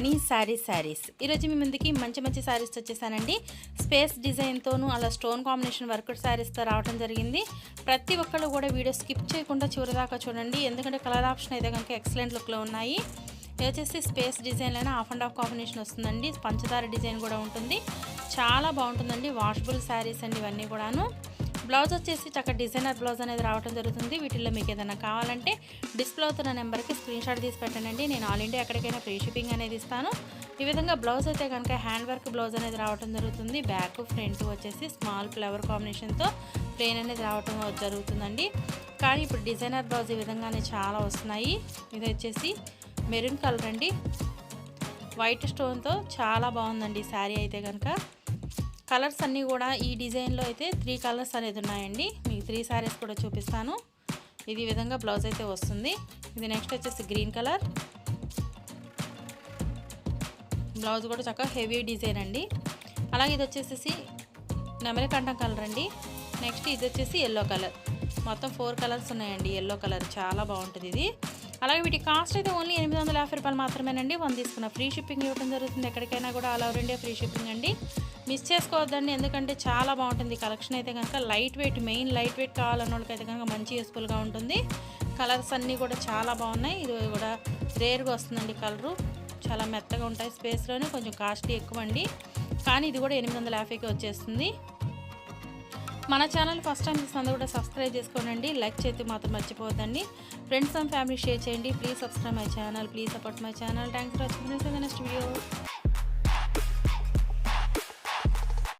రమణి శారీస్. శారీస్ ఈరోజు మీ ముందుకి మంచి మంచి శారీస్ వచ్చేసానండి. స్పేస్ డిజైన్తోనూ అలా స్టోన్ కాంబినేషన్ వర్క్ శారీస్తో రావడం జరిగింది. ప్రతి ఒక్కళ్ళు కూడా వీడియో స్కిప్ చేయకుండా చివరిదాకా చూడండి. ఎందుకంటే కలర్ ఆప్షన్ అయితే కనుక ఎక్సలెంట్ లుక్లో ఉన్నాయి. ఇది వచ్చేసి స్పేస్ డిజైన్లోనే హాఫ్ అండ్ హాఫ్ కాంబినేషన్ వస్తుందండి. పంచదార డిజైన్ కూడా ఉంటుంది. చాలా బాగుంటుందండి. వాషబుల్ శారీస్ అండి ఇవన్నీ కూడాను. బ్లౌజ్ వచ్చేసి చక్కగా డిజైనర్ బ్లౌజ్ అనేది రావడం జరుగుతుంది. వీటిల్లో మీకు ఏదైనా కావాలంటే డిస్ప్లే అవుతున్న నెంబర్కి స్క్రీన్ షాట్ తీసి పెట్టండి. నేను ఆల్ ఇండియా ఎక్కడికైనా ఫ్రీ షిప్పింగ్ అనేది ఇస్తాను. ఈ విధంగా బ్లౌజ్ అయితే కనుక హ్యాండ్ వర్క్ బ్లౌజ్ అనేది రావడం జరుగుతుంది. బ్యాక్ ఫ్రంట్ వచ్చేసి స్మాల్ ఫ్లవర్ కాంబినేషన్తో ప్లేన్ అనేది రావడం జరుగుతుందండి. కానీ ఇప్పుడు డిజైనర్ బ్లౌజ్ ఈ విధంగానే చాలా వస్తున్నాయి. ఇది వచ్చేసి మెరూన్ కలర్ అండి. వైట్ స్టోన్తో చాలా బాగుందండి శారీ అయితే కనుక. కలర్స్ అన్నీ కూడా ఈ డిజైన్లో అయితే త్రీ కలర్స్ అనేది ఉన్నాయండి. మీకు త్రీ శారీస్ కూడా చూపిస్తాను. ఇది విధంగా బ్లౌజ్ అయితే వస్తుంది. ఇది నెక్స్ట్ వచ్చేసి గ్రీన్ కలర్. బ్లౌజ్ కూడా చక్కగా హెవీ డిజైన్ అండి. అలాగే ఇది వచ్చేసి నెమలికంఠం కలర్ అండి. నెక్స్ట్ ఇది వచ్చేసి ఎల్లో కలర్. మొత్తం ఫోర్ కలర్స్ ఉన్నాయండి ఎల్లో కలర్. చాలా బాగుంటుంది ఇది. అలాగే వీటి కాస్ట్ అయితే ఓన్లీ ఎనిమిది వందల యాభై రూపాయలు మాత్రమేనండి. వన్ తీసుకున్న ఫ్రీ షిప్పింగ్ ఇవ్వడం జరుగుతుంది. ఎక్కడికైనా కూడా all over India free shipping అండి. మిస్ చేసుకోవద్దండి. ఎందుకంటే చాలా బాగుంటుంది. కలెక్షన్ అయితే కనుక light weight main light weight కావాలన్న వాళ్ళకైతే కనుక మంచి యూస్ఫుల్గా ఉంటుంది. కలర్స్ అన్నీ కూడా చాలా బాగున్నాయి. ఇది కూడా రేర్గా వస్తుందండి కలరు. చాలా మెత్తగా ఉంటాయి. స్పేస్లోనే కొంచెం కాస్ట్లీ ఎక్కువ అండి కానీ ఇది కూడా ఎనిమిది వందల యాభైకి వచ్చేస్తుంది. మన ఛానల్ ఫస్ట్ టైం చూసినందుకు కూడా సబ్స్క్రైబ్ చేసుకోండి లైక్ చేతి మాత్రం మర్చిపోవద్దండి. ఫ్రెండ్స్ అండ్ ఫ్యామిలీ షేర్ చేయండి. Please subscribe my channel please support my channel thanks for watching next video